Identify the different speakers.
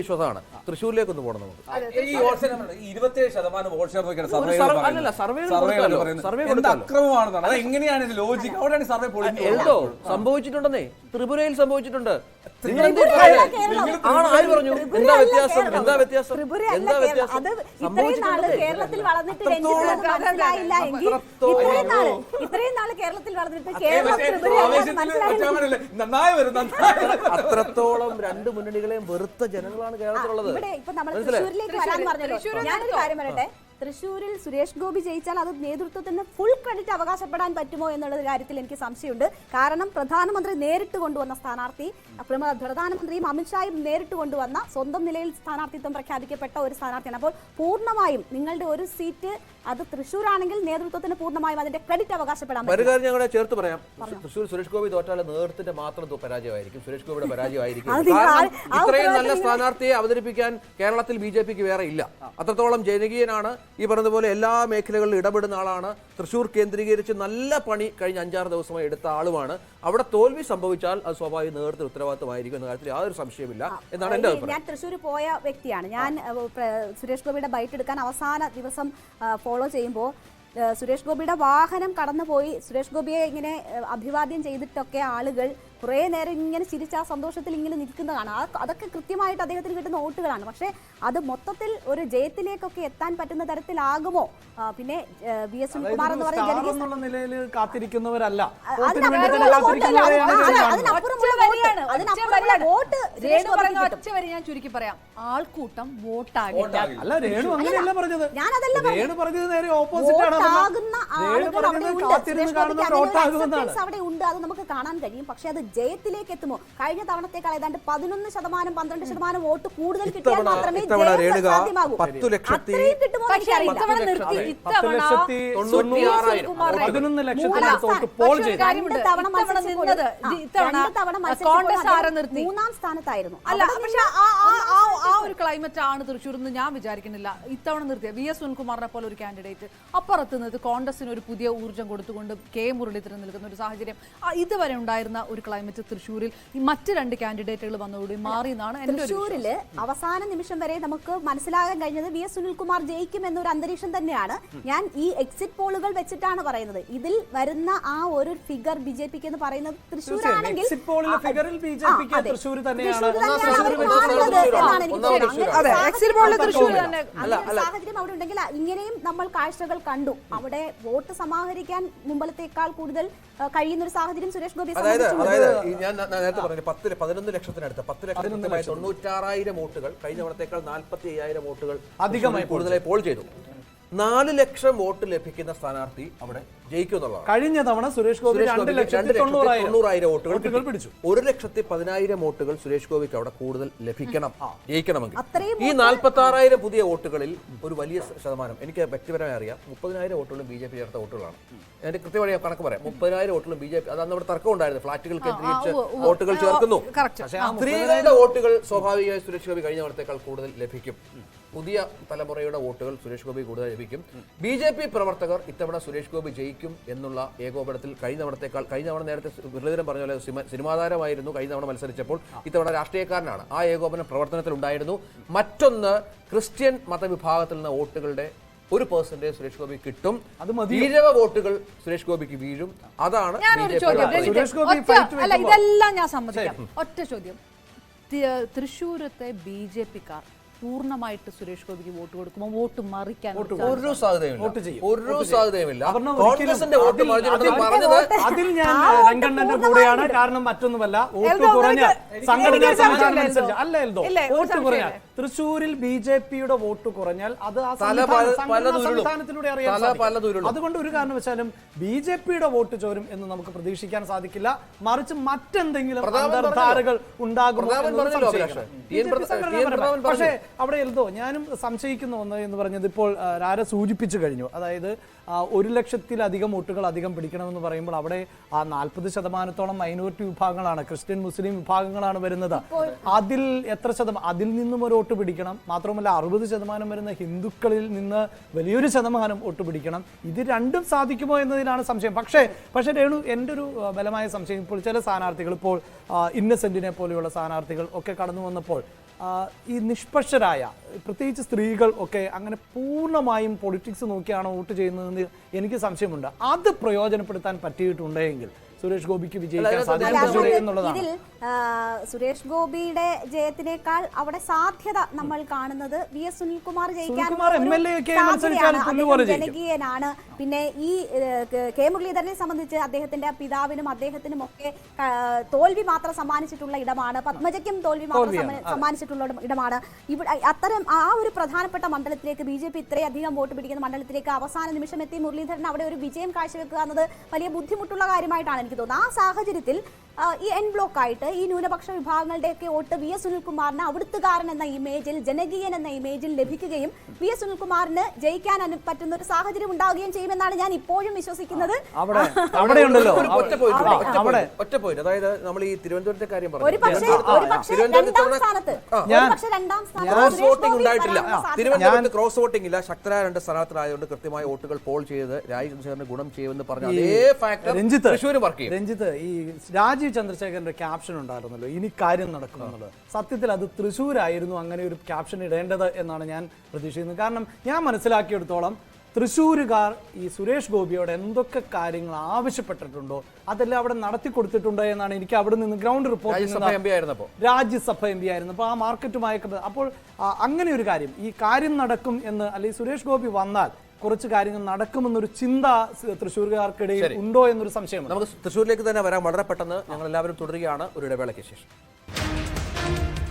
Speaker 1: വിശ്വാസമാണ്. തൃശ്ശൂരിലേക്ക് ഒന്ന് പോകണം നമുക്ക്
Speaker 2: ഈ വോട്ട് ഷെയർ ഈ ഇരുപത്തിയേഴ് ശതമാനം വോട്ട് ഷെയർ നോക്കിയാണ്
Speaker 1: സർവേ- അല്ലല്ല, സർവേ.
Speaker 2: അക്രമമാണെന്നാണ്? അത് എങ്ങനെയാണ് ഇത് ലോജിക്ക് അവിടെയാണ് സർവേ
Speaker 1: സംഭവിച്ചിട്ടുണ്ടെന്നേ. ത്രിപുരയിൽ സംഭവിച്ചിട്ടുണ്ട്.
Speaker 3: കേരളത്തിൽ വളർന്നിട്ട്
Speaker 1: അത്രത്തോളം-
Speaker 3: രഞ്ജിത്തിന് അത് മനസ്സിലായില്ല എങ്കിൽ
Speaker 1: അത്രത്തോളം-
Speaker 3: ഇത്രയും നാൾ ഇത്രയും നാൾ കേരളത്തിൽ വളർന്നിട്ട് കേരളം
Speaker 1: അത്രത്തോളം രണ്ട് മുന്നണികളെയും വെറുത്ത ജനങ്ങളാണ് കേരളത്തിലുള്ളത്.
Speaker 3: ഇവിടെ ഇപ്പൊ നമ്മൾ? തൃശ്ശൂരിലേക്ക് വരാൻ പറഞ്ഞല്ലോ. ഞാനൊരു കാര്യം പറയട്ടെ? തൃശ്ശൂരിൽ സുരേഷ് ഗോപി ജയിച്ചാൽ അത് നേതൃത്വത്തിന് ഫുൾ ക്രെഡിറ്റ് അവകാശപ്പെടാൻ പറ്റുമോ എന്നുള്ള കാര്യത്തിൽ എനിക്ക് സംശയമുണ്ട്. കാരണം പ്രധാനമന്ത്രി നേരിട്ട് കൊണ്ടുവന്ന സ്ഥാനാർത്ഥി പ്രധാനമന്ത്രിയും അമിത്ഷായും നേരിട്ട് കൊണ്ടുവന്ന സ്വന്തം നിലയിൽ സ്ഥാനാർത്ഥിത്വം പ്രഖ്യാപിക്കപ്പെട്ട ഒരു സ്ഥാനാർത്ഥിയാണ്. അപ്പോൾ പൂർണമായും നിങ്ങളുടെ ഒരു സീറ്റ് അത് തൃശ്ശൂർ ആണെങ്കിൽ നേതൃത്വത്തിന് പൂർണമായും അതിന്റെ ക്രെഡിറ്റ് അവകാശപ്പെടാം
Speaker 1: ഒരു കാര്യം ഞങ്ങളെ ചേർത്ത് പറയാം. തൃശ്ശൂർ സുരേഷ് ഗോപി തോറ്റാലെ നേതൃത്വത്തിന്റെ മാത്രം പരാജയമായിരിക്കും. സുരേഷ് ഗോപിയുടെ പരാജയമായിരിക്കും. ഇത്രയും നല്ല സ്ഥാനാർത്ഥിയെ അവതരിപ്പിക്കാൻ കേരളത്തിൽ ബി ജെ പിക്ക് വേറെ ഇല്ല. അത്രത്തോളം ജനകീയനാണ്. ഈ പറഞ്ഞതുപോലെ എല്ലാ മേഖലകളിലും ഇടപെടുന്ന ആളാണ്. തൃശ്ശൂർ കേന്ദ്രീകരിച്ച് നല്ല പണി കഴിഞ്ഞ അഞ്ചാറ് ദിവസമായി എടുത്ത ആളുമാണ്. അവിടെ തോൽവി സംഭവിച്ചാൽ അത് സ്വാഭാവിക നേതൃത്വ ഉത്തരവാദിത്തമായിരിക്കും എന്ന കാര്യത്തിൽ യാതൊരു സംശയമില്ല എന്നാണ് എന്റെ അഭിപ്രായം.
Speaker 3: ഞാൻ തൃശ്ശൂർ പോയ വ്യക്തിയാണ്. ഞാൻ സുരേഷ് ഗോപിയുടെ ബൈറ്റ് എടുക്കാൻ അവസാന ദിവസം ഫോളോ ചെയ്യുമ്പോൾ സുരേഷ് ഗോപിയുടെ വാഹനം കടന്നുപോയി. സുരേഷ് ഗോപിയെ ഇങ്ങനെ അഭിവാദ്യം ചെയ്തിട്ടൊക്കെ ആളുകൾ കുറേ നേരം ഇങ്ങനെ ചിരിച്ച ആ സന്തോഷത്തിൽ ഇങ്ങനെ നിൽക്കുന്നതാണ്. കാണാം അതൊക്കെ കൃത്യമായിട്ട് അദ്ദേഹത്തിന് കിട്ടുന്ന വോട്ടുകളാണ്. പക്ഷേ അത് മൊത്തത്തിൽ ഒരു ജയത്തിലേക്കൊക്കെ എത്താൻ പറ്റുന്ന തരത്തിലാകുമോ? പിന്നെ വി എസ് സുനിൽകുമാർ എന്ന് പറയുന്ന
Speaker 4: സ്റ്റാർ നിലയിൽ കാത്തിരിക്കുന്നവരല്ല.
Speaker 3: അതിനപ്പുറമുള്ള വോട്ട്,
Speaker 5: രേണു
Speaker 3: കിട്ടും.
Speaker 5: ഒറ്റ വരി ഞാൻ ചുരുക്കി പറയാം. ആൾക്കൂട്ടം വോട്ടാകില്ല.
Speaker 4: അല്ല രേണു അങ്ങനെയല്ല പറഞ്ഞത്. രേണു പറഞ്ഞത് നേരെ ഓപ്പോസിറ്റ് ആണ് രേണു പറഞ്ഞത്
Speaker 3: ഉണ്ട്.
Speaker 4: കാത്തിരുന്ന് കാണുന്നവർ വോട്ടാകുമെന്നാണ്.
Speaker 3: അവിടെ ഉണ്ട്. അത് നമുക്ക് കാണാൻ കഴിയും. പക്ഷെ അത് ജയത്തിലേക്ക് എത്തുമോ? കഴിഞ്ഞ തവണത്തേക്കാൾ ഏതാണ്ട് പതിനൊന്ന് ശതമാനം പന്ത്രണ്ട് ശതമാനം വോട്ട് കൂടുതൽ കിട്ടിയാൽ മാത്രമേ മൂന്നാം
Speaker 4: ലക്ഷത്തിനകത്തോട്ട്
Speaker 3: സ്ഥാനത്തായിരുന്നു
Speaker 5: അല്ല പക്ഷെ ആ ആ ആ ആ ഒരു ക്ലൈമറ്റ് ആണ് തൃശ്ശൂർ എന്ന് ഞാൻ വിചാരിക്കുന്നില്ല. ഇത്തവണ നിർത്തിയ വി എസ് സുനിൽകുമാറിനെ പോലെ ഒരു കാൻഡിഡേറ്റ് അപ്പുറത്ത് നിന്ന് കോൺഗ്രസിന് ഒരു പുതിയ ഊർജം കൊടുത്തുകൊണ്ട് കെ മുരളീധരൻ നിൽക്കുന്ന ഒരു സാഹചര്യം. ഇതുവരെ ഉണ്ടായിരുന്ന ഒരു ക്ലൈമറ്റ് തൃശ്ശൂരിൽ ഈ മറ്റ് രണ്ട് കാൻഡിഡേറ്റുകൾ വന്നുകൂടി മാറി എന്നാണ് തൃശ്ശൂരിൽ
Speaker 3: തൃശ്ശൂരിൽ അവസാന നിമിഷം വരെ നമുക്ക് മനസ്സിലാകാൻ കഴിഞ്ഞത് വി എസ് സുനിൽകുമാർ ജയിക്കും എന്നൊരു അന്തരീക്ഷം തന്നെയാണ്. ഞാൻ ഈ എക്സിറ്റ് പോളുകൾ വെച്ചിട്ടാണ് പറയുന്നത്. ഇതിൽ വരുന്ന ആ ഒരു ഫിഗർ ബി ജെ പിക്ക് എന്ന് പറയുന്നത് തൃശ്ശൂരാണെങ്കിൽ.
Speaker 4: തൃശ്ശൂർ
Speaker 5: അതെ, തൃശ്ശൂർ
Speaker 3: സാഹചര്യം അവിടെ ഉണ്ടെങ്കിൽ ഇങ്ങനെയും നമ്മൾ കാഴ്ചകൾ കണ്ടു. അവിടെ വോട്ട് സമാഹരിക്കാൻ മുമ്പത്തേക്കാൾ കൂടുതൽ കഴിയുന്ന ഒരു സാഹചര്യം സുരേഷ് ഗോപി
Speaker 1: അതായത് അതായത് ഞാൻ നേരത്തെ പറഞ്ഞു പത്ത് പതിനൊന്ന് ലക്ഷത്തിനടുത്ത് പത്ത് ലക്ഷത്തി തൊണ്ണൂറ്റാറായിരം വോട്ടുകൾ കഴിഞ്ഞ തവണത്തേക്കാൾ നാൽപ്പത്തി അയ്യായിരം വോട്ടുകൾ
Speaker 4: അധികമായി
Speaker 1: കൂടുതലായി പോൾ ചെയ്തു. നാല് ലക്ഷം വോട്ട് ലഭിക്കുന്ന സ്ഥാനാർത്ഥി അവിടെ ജയിക്കും
Speaker 4: കഴിഞ്ഞ തവണ സുരേഷ് ഗോപി രണ്ട് ലക്ഷത്തി തൊണ്ണൂറായിരം
Speaker 1: വോട്ടുകൾ
Speaker 4: പിടിച്ചു.
Speaker 1: ഒരു ലക്ഷത്തി പതിനായിരം വോട്ടുകൾ സുരേഷ് ഗോപിക്ക് അവിടെ കൂടുതൽ ലഭിക്കണം. ജയിക്കണമെങ്കിൽ. ഈ നാൽപ്പത്തി ആറായിരം പുതിയ വോട്ടുകളിൽ ഒരു വലിയ ശതമാനം എനിക്ക് വ്യക്തിപരമായി അറിയാം മുപ്പതിനായിരം വോട്ടുകളും ബി ജെ പി ചേർത്ത വോട്ടുകളാണ്. എന്റെ കൃത്യമായി കണക്ക് പറയാം. മുപ്പതിനായിരം വോട്ടുകളും ബി ജെ പി അന്ന് അവിടെ തർക്കം ഉണ്ടായിരുന്നു. ഫ്ളാറ്റുകൾ കേന്ദ്രീകരിച്ച്. വോട്ടുകൾ ചേർക്കുന്നു. സ്ത്രീകളുടെ വോട്ടുകൾ സ്വാഭാവികമായി സുരേഷ് ഗോപി കഴിഞ്ഞ തവണത്തേക്കാൾ കൂടുതൽ ലഭിക്കും. പുതിയ തലമുറയുടെ വോട്ടുകൾ സുരേഷ് ഗോപി കൂടുതൽ ലഭിക്കും. ബി ജെ പി പ്രവർത്തകർ ഇത്തവണ സുരേഷ് ഗോപി ജയിക്കും എന്നുള്ള ഏകോപനത്തിൽ കഴിഞ്ഞ തവണത്തേക്കാൾ കഴിഞ്ഞ തവണ നേരത്തെ മുരളീധരൻ പറഞ്ഞ പോലെ സിനിമാതാരമായിരുന്നു കഴിഞ്ഞ തവണ മത്സരിച്ചപ്പോൾ ഇത്തവണ രാഷ്ട്രീയക്കാരനാണ്. ആ ഏകോപനം പ്രവർത്തനത്തിൽ ഉണ്ടായിരുന്നു. മറ്റൊന്ന് ക്രിസ്ത്യൻ മതവിഭാഗത്തിൽ നിന്ന് വോട്ടുകളുടെ ഒരു പേഴ്സന്റേജ് സുരേഷ് ഗോപി കിട്ടും.
Speaker 4: അത്?
Speaker 1: ഈഴവ വോട്ടുകൾ സുരേഷ് ഗോപിക്ക് വീഴും. അതാണ്
Speaker 5: ഇതെല്ലാം ഞാൻ സമ്മതിക്കാം. ഒറ്റ ചോദ്യം. തൃശൂരത്തെ തൃശ്ശൂരത്തെ ബി ജെ പിക്കാർ പൂർണമായിട്ട് സുരേഷ് ഗോപിക്ക് വോട്ട് കൊടുക്കുമ്പോൾ വോട്ട് മറിക്കാൻ
Speaker 1: ഒരു
Speaker 4: വോട്ട്
Speaker 1: സാധ്യതയുമില്ല ഒരു സാധ്യതയുമില്ല.
Speaker 4: അപർണ
Speaker 1: കോൺഗ്രസിന്റെ വോട്ട് പറഞ്ഞത്
Speaker 4: അതിൽ ഞാൻ രംഗണ്ണന്റെ കൂടെയാണ്. കാരണം മറ്റൊന്നുമല്ല വോട്ട് കുറഞ്ഞ സംഘടനാ സംവിധാനം അനുസരിച്ച്. അല്ല വോട്ട് കുറഞ്ഞാൽ. തൃശ്ശൂരിൽ ബി ജെ പിയുടെ വോട്ട് കുറഞ്ഞാൽ അത് ആ സംവിധാനത്തിലൂടെ സാധിക്കും. അതുകൊണ്ട് ഒരു കാരണവശാലും ബി ജെ പിയുടെ വോട്ട് ചോരും എന്ന് നമുക്ക് പ്രതീക്ഷിക്കാൻ സാധിക്കില്ല. മറിച്ച് മറ്റെന്തെങ്കിലും
Speaker 1: ഉണ്ടാകും
Speaker 4: അന്തർധാരകൾ. പക്ഷേ അവിടെ എൽദോ ഞാനും സംശയിക്കുന്ന ഒന്ന് എന്ന് പറഞ്ഞത് ഇപ്പോൾ രാര സൂചിപ്പിച്ചു കഴിഞ്ഞു. അതായത് ഒരു ലക്ഷത്തിലധികം വോട്ടുകൾ അധികം പിടിക്കണമെന്ന് പറയുമ്പോൾ അവിടെ ആ നാൽപ്പത് ശതമാനത്തോളം മൈനോറിറ്റി വിഭാഗങ്ങളാണ് ക്രിസ്ത്യൻ മുസ്ലിം വിഭാഗങ്ങളാണ് വരുന്നത്. അതിൽ എത്ര ശതമാനം അതിൽ നിന്നും ഒരു വോട്ട് പിടിക്കണം മാത്രമല്ല അറുപത് ശതമാനം വരുന്ന ഹിന്ദുക്കളിൽ നിന്ന് വലിയൊരു ശതമാനം വോട്ട് പിടിക്കണം ഇത് രണ്ടും സാധിക്കുമോ എന്നതിലാണ് സംശയം. പക്ഷേ പക്ഷേ രേണു എന്റെ ഒരു ബലമായ സംശയം ഇപ്പോൾ ചില സ്ഥാനാർത്ഥികൾ ഇപ്പോൾ ഇന്നസെന്റിനെ പോലെയുള്ള സ്ഥാനാർത്ഥികൾ ഒക്കെ കടന്നു വന്നപ്പോൾ ഈ നിഷ്പക്ഷരായ പ്രത്യേകിച്ച് സ്ത്രീകൾ ഒക്കെ അങ്ങനെ പൂർണമായും പൊളിറ്റിക്സ് നോക്കിയാണോ വോട്ട് ചെയ്യുന്നതെന്ന് എനിക്ക് സംശയമുണ്ട്. അത് പ്രയോജനപ്പെടുത്താൻ പറ്റിയിട്ടുണ്ടെങ്കിൽ സുരേഷ് ഗോപിക്ക് വിജയിക്കാൻ
Speaker 3: അതുകൊണ്ട്
Speaker 4: എന്നുള്ളതാണ്
Speaker 3: ഇതിൽ സുരേഷ് ഗോപിയുടെ ജയത്തിനേക്കാൾ അവിടെ സാധ്യത നമ്മൾ കാണുന്നത് വി എസ് സുനിൽകുമാർ ജയിക്കാൻ. ജനകീയനാണ്. പിന്നെ ഈ കെ- കെ മുരളീധരനെ സംബന്ധിച്ച് അദ്ദേഹത്തിന്റെ പിതാവിനും അദ്ദേഹത്തിനും ഒക്കെ തോൽവി മാത്രം സമ്മാനിച്ചിട്ടുള്ള ഇടമാണ്. പത്മജയ്ക്കും തോൽവി മാത്രം സമ്മാനിച്ചിട്ടുള്ള ഇടമാണ്. ഇവിടെ അത്തരം ആ ഒരു പ്രധാനപ്പെട്ട മണ്ഡലത്തിലേക്ക് ബി ജെ പി ഇത്രയധികം വോട്ട് പിടിക്കുന്ന മണ്ഡലത്തിലേക്ക് അവസാന നിമിഷം എത്തി മുരളീധരൻ അവിടെ ഒരു വിജയം കാഴ്ചവെക്കുക എന്നത് വലിയ ബുദ്ധിമുട്ടുള്ള കാര്യമായിട്ടാണ് എനിക്ക് തോന്നുന്നു. ആ സാഹചര്യത്തിൽ ഈ എൻ ബ്ലോക്ക് ആയിട്ട് ഈ ന്യൂനപക്ഷ വിഭാഗങ്ങളുടെയൊക്കെ വോട്ട് വി എസ് സുനിൽകുമാറിന് അവിടുത്തുകാരൻ എന്ന ഇമേജിൽ ജനകീയൻ എന്ന ഇമേജിൽ ലഭിക്കുകയും വി എസ് സുനിൽകുമാറിന് ജയിക്കാൻ പറ്റുന്ന ഒരു സാഹചര്യം ഉണ്ടാവുകയും ചെയ്യുമെന്നാണ് ഞാൻ ഇപ്പോഴും വിശ്വസിക്കുന്നത്.
Speaker 4: അവിടെ അവിടെ ഉണ്ടല്ലോ.
Speaker 1: ഒറ്റ പോയിന്റ് അതായത് നമ്മൾ ഈ തിരുവനന്തപുരത്തെ കാര്യം പറഞ്ഞു ക്രോസ് വോട്ടിംഗ് ഉണ്ടായിട്ടില്ല തിരുവനന്തപുരത്ത് ക്രോസ് വോട്ടിംഗ് ഇല്ല ശക്തരായ രണ്ട് സ്ഥാനാർത്ഥികളായതുകൊണ്ട് കൃത്യമായ വോട്ടുകൾ പോൾ ചെയ്ത് രാജീവ് ഗുണം ചെയ്യുമെന്ന് പറഞ്ഞ അതേ ഫാക്ടർ
Speaker 4: രഞ്ജിത്ത്
Speaker 1: തൃശ്ശൂർ വർക്ക് ചെയ്യും.
Speaker 4: രഞ്ജിത്ത് ഈ രാജീവ് ചന്ദ്രശേഖരന്റെ ക്യാപ്ഷൻ ഉണ്ടായിരുന്നല്ലോ. ഇനി കാര്യം നടക്കുമെന്നുള്ളത്. സത്യത്തിൽ അത് തൃശ്ശൂരായിരുന്നു അങ്ങനെ ഒരു ക്യാപ്ഷൻ ഇടേണ്ടത് എന്നാണ് ഞാൻ പ്രതീക്ഷിക്കുന്നത്. കാരണം ഞാൻ മനസ്സിലാക്കിയെടുത്തോളം തൃശ്ശൂരുകാർ ഈ സുരേഷ് ഗോപിയോട് എന്തൊക്കെ കാര്യങ്ങൾ ആവശ്യപ്പെട്ടിട്ടുണ്ടോ അതെല്ലാം അവിടെ നടത്തി കൊടുത്തിട്ടുണ്ടോ എന്നാണ് എനിക്ക് അവിടെ നിന്ന് ground report Rajya Sabha M P ആയിരുന്നു. അപ്പോൾ ആ മാർക്കറ്റുമായൊക്കെ അപ്പോൾ അങ്ങനെ ഒരു കാര്യം ഈ കാര്യം നടക്കും എന്ന് അല്ലെങ്കിൽ സുരേഷ് ഗോപി വന്നാൽ കുറച്ച് കാര്യങ്ങൾ നടക്കുമെന്നൊരു ചിന്ത തൃശ്ശൂർകാർക്കിടയിൽ ഉണ്ടോ എന്നൊരു സംശയം
Speaker 1: നമുക്ക് തൃശ്ശൂരിലേക്ക് തന്നെ വരാം. വളരെ പെട്ടെന്ന് ഞങ്ങൾ എല്ലാവരും തുടരുകയാണ് ഒരു ഇടവേളയ്ക്ക് ശേഷം.